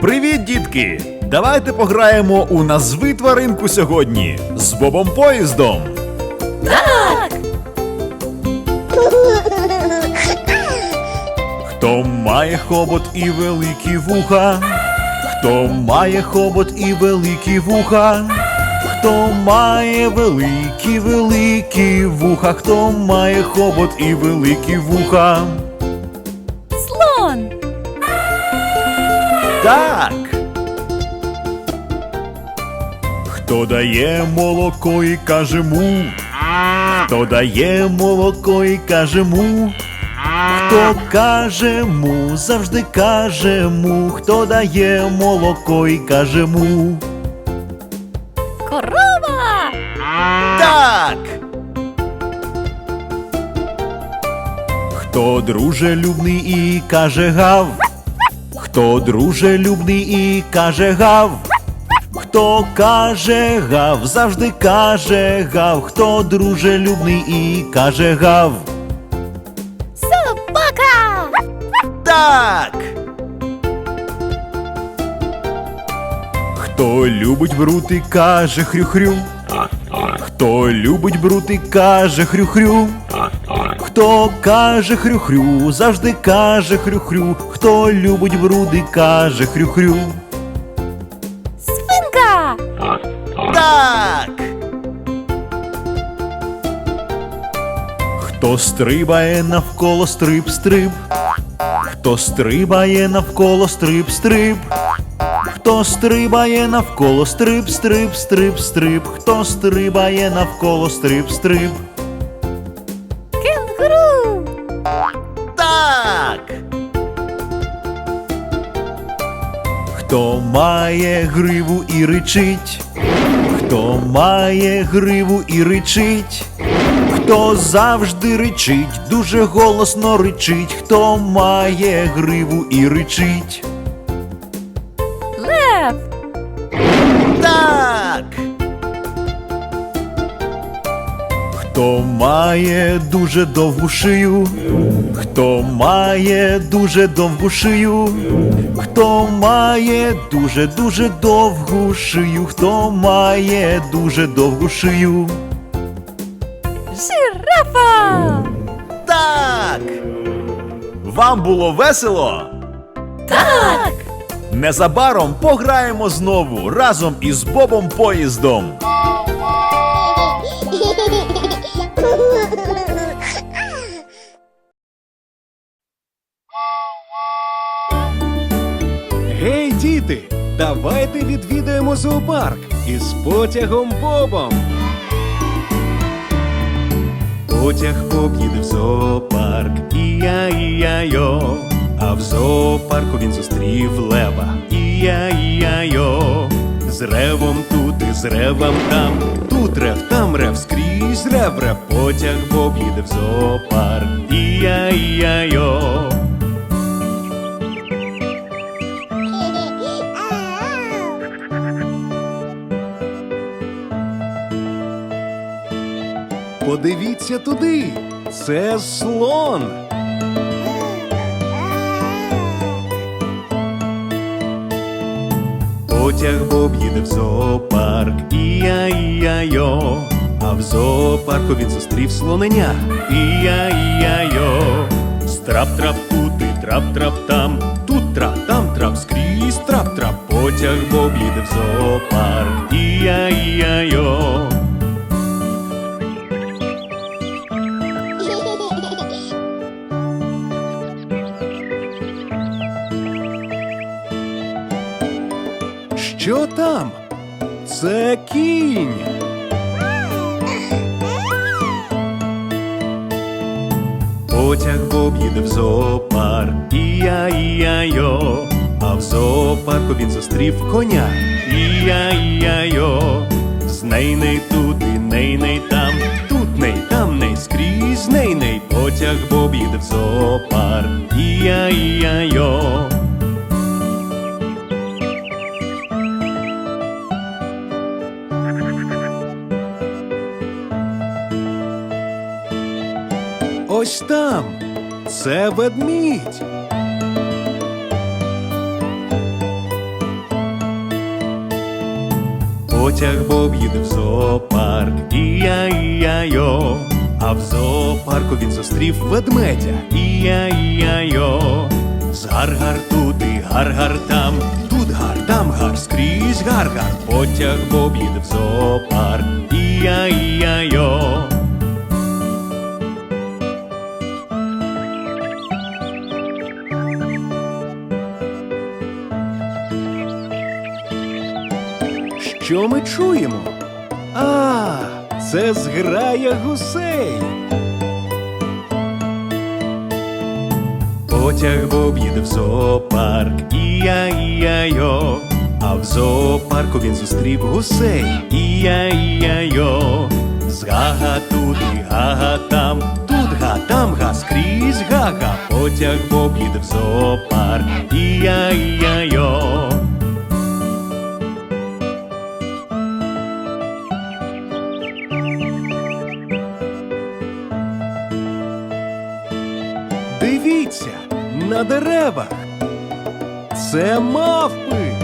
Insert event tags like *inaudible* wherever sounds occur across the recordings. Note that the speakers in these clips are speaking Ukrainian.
Привіт, дітки! Давайте пограємо у назви тваринку сьогодні з Бобом Поїздом. Хто має хобот і великі вуха? Хто має хобот і великі вуха? Хто має великі великі вуха? Хто має хобот і великі вуха? Слон! Так. Хто дає молоко і каже му? Хто дає молоко і каже му? Хто каже му, завжди каже му, хто дає молоко і каже му. Корова! Так. Хто дружелюбний і каже гав? Хто дружелюбний і каже гав? Хто каже гав, завжди каже гав, хто дружелюбний і каже гав. Собака! Так. Хто любить брути, каже хрю-хрю. Хто любить брути, каже хрю-хрю. Хто каже хрю-хрю, завжди каже хрю-хрю. Хто любить бруди, каже хрю-хрю. Свинка! Так. Хто стрибає навколо стриб-стриб. Хто стрибає навколо стриб-стриб. Хто стрибає навколо стриб-стриб-стриб-стриб. Хто стрибає навколо стриб-стриб. Має гриву і ричить, хто має гриву і ричить, хто завжди ричить, дуже голосно ричить, хто має гриву і ричить. Хто має дуже довгу шию, хто має дуже довгу шию, хто має дуже дуже довгу шию, хто має дуже довгу шию. Жирафа! Так. Вам було весело? Так! Незабаром пограємо знову разом із Бобом Поїздом. *laughs* відвідаємо зоопарк із потягом Бобом. Потяг Боб їде в зоопарк, і-я-і-я-йо. А в зоопарку він зустрів лева, і-я-і-я-йо. З ревом тут і з ревом там, тут рев, там рев, скрізь рев, рев. Потяг Боб їде в зоопарк, і-я-і-я-йо. Подивіться туди. Це слон. Потяг Боб їде в зоопарк, і-я-і-я-йо. А в зоопарку він зустрів слоненя. І-я-і-я-йо. Страп-трап тут і трап-трап там. Тут трап, там трап, скрізь трап-трап. Потяг Боб їде в зоопарк. І-я-і-я-йо. Що там? Це кінь. Потяг Боб їде в зоопарк, і-я-і-я-йо. А в зоопарку він зустрів коня. І-я-і-я-йо. З ней-ней тут і ней-ней там, тут ней, там ней, скрізь ней-ней. Потяг Боб їде в зоопарк, і-я-і-я-йо. Ось там. Це ведмідь. Потяг Боб їде в зоопарк, і-я-і-я-йо. А в зоопарку він зустрів ведмедя, і-я-і-я-йо. З гар-гар тут і гар-гар там, тут гар, там гар, скрізь гар-гар. Потяг Боб в зоопарк, Що ми чуємо? А, це зграя гусей. Потяг Боб в зоопарк, і-я-і-я-йо. А в зоопарку він зустрів гусей, і-я-і-я-йо. З тут і гага там, тут га, там га, скрізь гага. Потяг Боб в зоопарк, і-я-і-я-йо. На деревах. Це мавпи.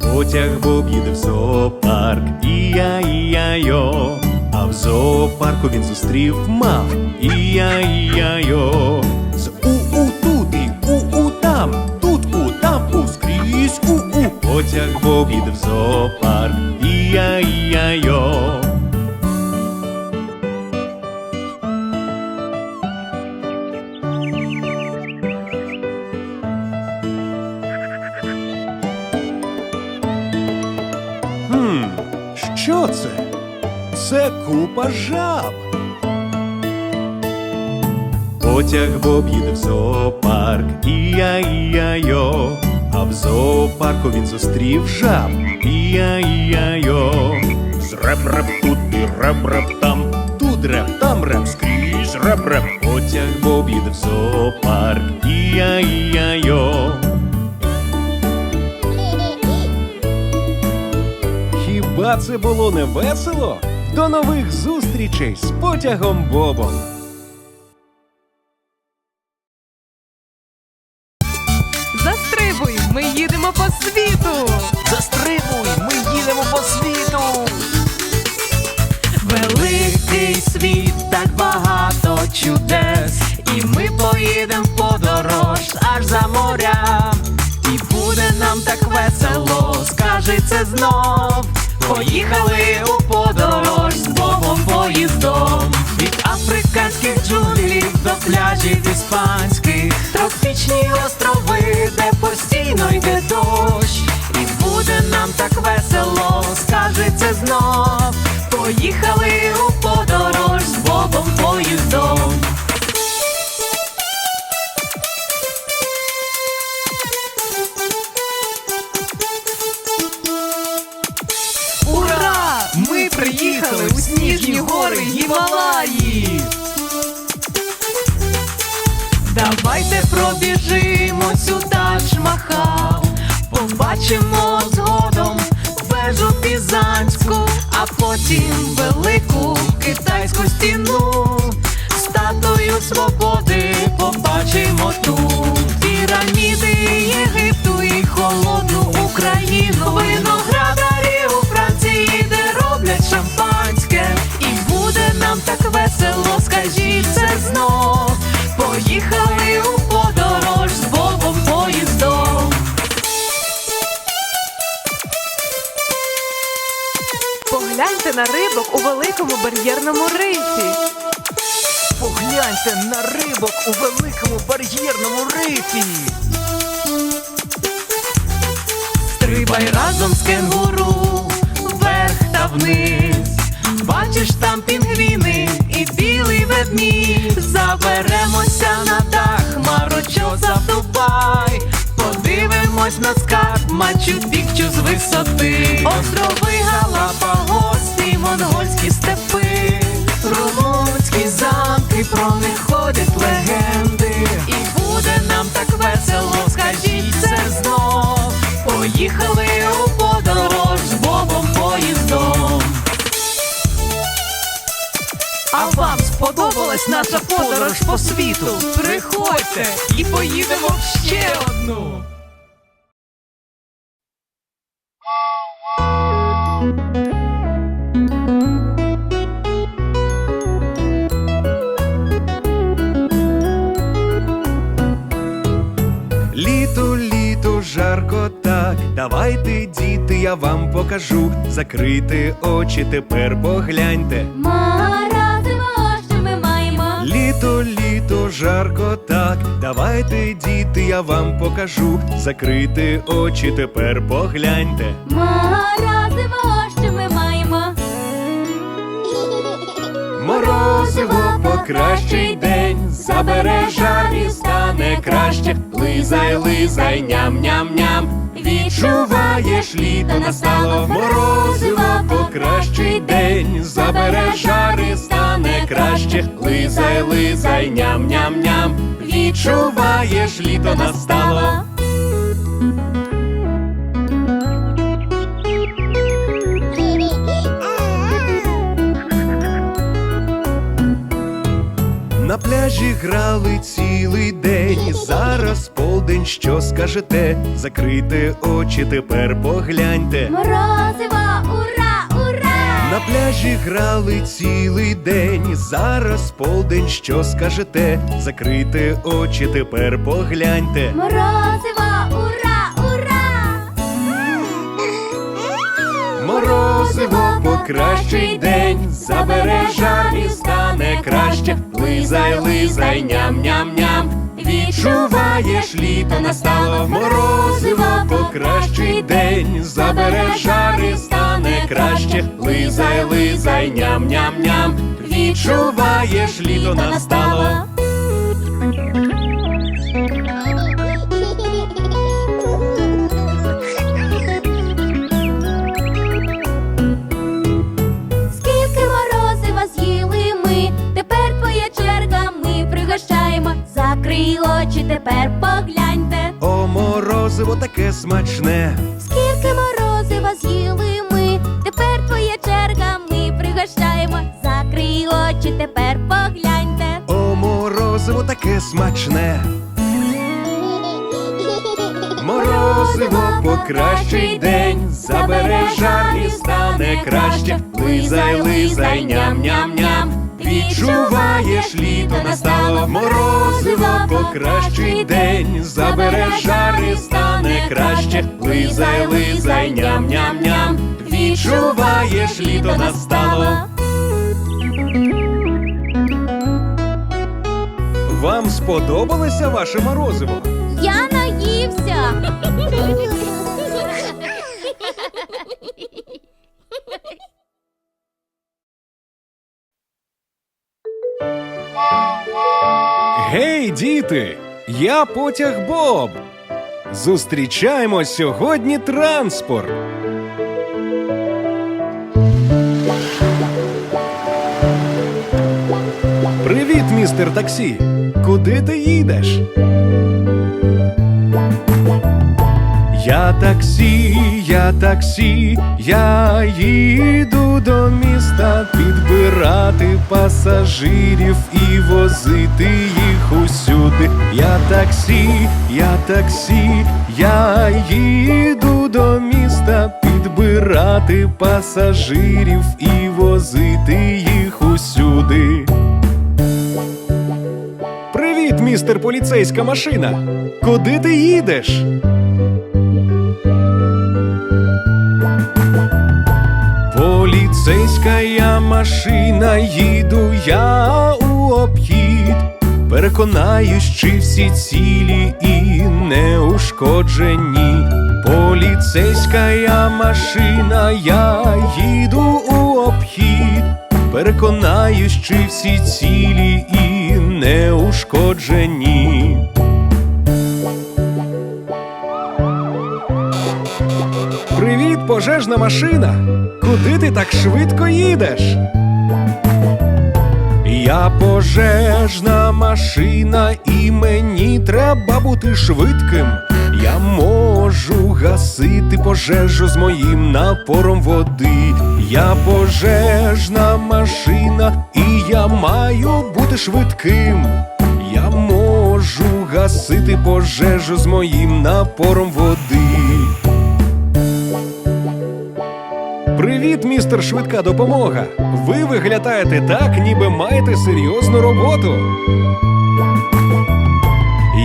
Потяг Боб їде в зоопарк, і-я-і-я-йо. А в зоопарку він зустрів мав, і-я-і-я-йо. З у-у тут і у-у там, тут у, там у, скрізь у-у. Потяг Боб їде в зоопарк, і-я-і-я-йо. Купа жаб. Потяг Боб їде в зоопарк, і-я-і-я-йо. А в зоопарку він зустрів жаб, і-я-і-я-йо. З реп-реп тут і реп-реп там, тут реп, там реп, скрізь реп-реп. Потяг Боб в зоопарк, і-я-і-я-йо. Хіба це було не весело? До нових зустрічей з потягом Бобом. Застрибуй, ми їдемо по світу. Застрибуй, ми їдемо по світу. Великий світ, так багато чудес. І ми поїдемо в подорож аж за моря. І буде нам так весело, скажи це знов. Поїхали у подорож з Бобом поїздом. Від африканських джунглів до пляжів іспанських, тропічні острови, Побачимо згодом вежу Пізанську, а потім велику китайську стіну. Статую свободи побачимо тут. Піраміди Єгипту і холодну Україну. Виноградарі у Франції, де роблять шампанське. І буде нам так весело, скажіть це знов. Поїхали у Погляньте на рибок у великому бар'єрному рифі. Погляньте на рибок у великому бар'єрному рифі. Стрибай разом з кенгуру, вверх та вниз. Бачиш там пінгвіни і білий ведмідь. Заберемося на дах, марочоза в Дубай. Подивимось на скарб, мачу пікчу з висоти. Острови Галапагос монгольські степи. Румунські замки, про них ходять легенди. І буде нам так весело, скажіть це знов. Поїхали у подорож А вам сподобалась наша подорож по світу? Приходьте і поїдемо в ще одну. Літо, літо, жарко так. Давайте, діти, я вам покажу. Закрити очі, тепер погляньте. Жарко так. Давайте, діти, я вам покажу. Закрити очі, тепер погляньте. Морозиво, що ми маємо? Морозиво покращий день, забере жар краще. Лизай, лизай, ням-ням-ням. Відчуваєш, літо настало. Морозиво покращий день, забере жар і стане краще. Лизай, лизай, ням-ням-ням. Відчуваєш, літо настало. На пляжі грали цілий день. Зараз полдень, що скажете? Закрийте очі, тепер погляньте. Морозиво, ура, ура! На пляжі грали цілий день. Зараз полдень, що скажете? Закрийте очі, тепер погляньте. Морозиво, ура, ура! Морозиво покращий день, забере жар і стане краще. Лизай, лизай, ням-ням-ням. Відчуваєш, літо настало. Морозиво покращий день, забере жари, стане краще. Лизай, лизай, ням-ням-ням. Відчуваєш, літо настало. Очі, тепер погляньте. О, морозиво таке смачне. Скільки морозива з'їли ми, тепер твоя черга, ми пригощаємо. Закрий очі, тепер погляньте. О, морозиво таке смачне. Морозиво покращий день, забере жар і стане краще. Лизай, лизай, ням-ням-ням. Відчуваєш, літо настало. Морозиво покращий день, забере жар і стане краще. Лизай, лизай, ням-ням-ням. Відчуваєш, літо настало. Вам сподобалося ваше морозиво? Я наївся. Гей! Я потяг Боб. Зустрічаємо сьогодні транспорт. Привіт, містер таксі. Куди ти їдеш? Я таксі, я таксі, я їду до міста підбирати пасажирів і возити їх усюди. Я таксі, я таксі, я їду до міста підбирати пасажирів і возити їх усюди. Привіт, містер поліцейська машина. Куди ти їдеш? Поліцейська машина, їду я у обхід. Переконаюсь, чи всі цілі і неушкоджені. Поліцейська я машина, я їду у обхід. Переконаюсь, чи всі цілі і неушкоджені. Привіт, пожежна машина! Куди ти так швидко їдеш? Я пожежна машина, і мені треба бути швидким. Я можу гасити пожежу з моїм напором води. Я пожежна машина, і я маю бути швидким. Я можу гасити пожежу з моїм напором води. Привіт, містер швидка допомога. Ви виглядаєте так, ніби маєте серйозну роботу.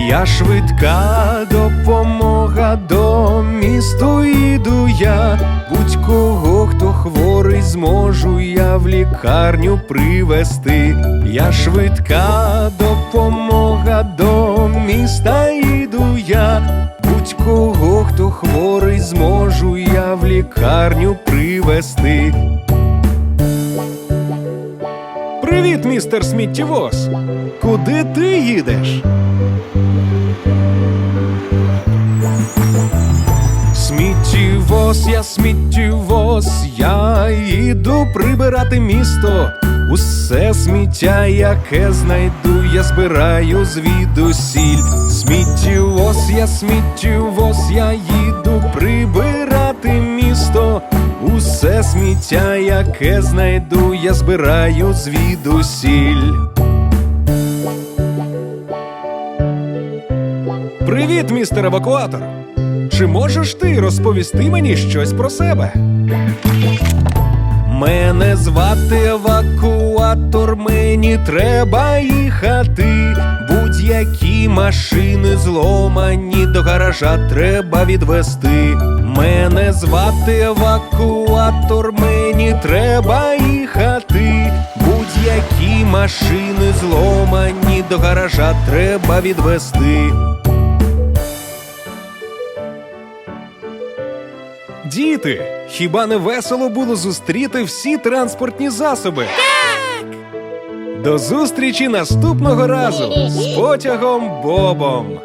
Я швидка допомога до місту іду я. Будь-кого, хто хворий, зможу я в лікарню привести. Я швидка допомога до міста іду я. Хворий, зможу я в лікарню привести. Привіт, містер сміттєвоз! Куди ти їдеш? Сміттєвоз, я сміттєвоз, я іду прибирати місто. Усе сміття, яке знайду, я збираю звідусіль. Сміттєвоз, я сміттєвоз, я їду прибирати місто. Усе сміття, яке знайду, я збираю звідусіль. Привіт, містер евакуатор! Чи можеш ти розповісти мені щось про себе? Мене звати евакуатор, мені треба їхати. Будь-які машини зломані до гаража треба відвести. Мене звати евакуатор, мені треба їхати. Будь-які машини зломані до гаража треба відвести. Діти, хіба не весело було зустріти всі транспортні засоби? Так! До зустрічі наступного разу з потягом Бобом.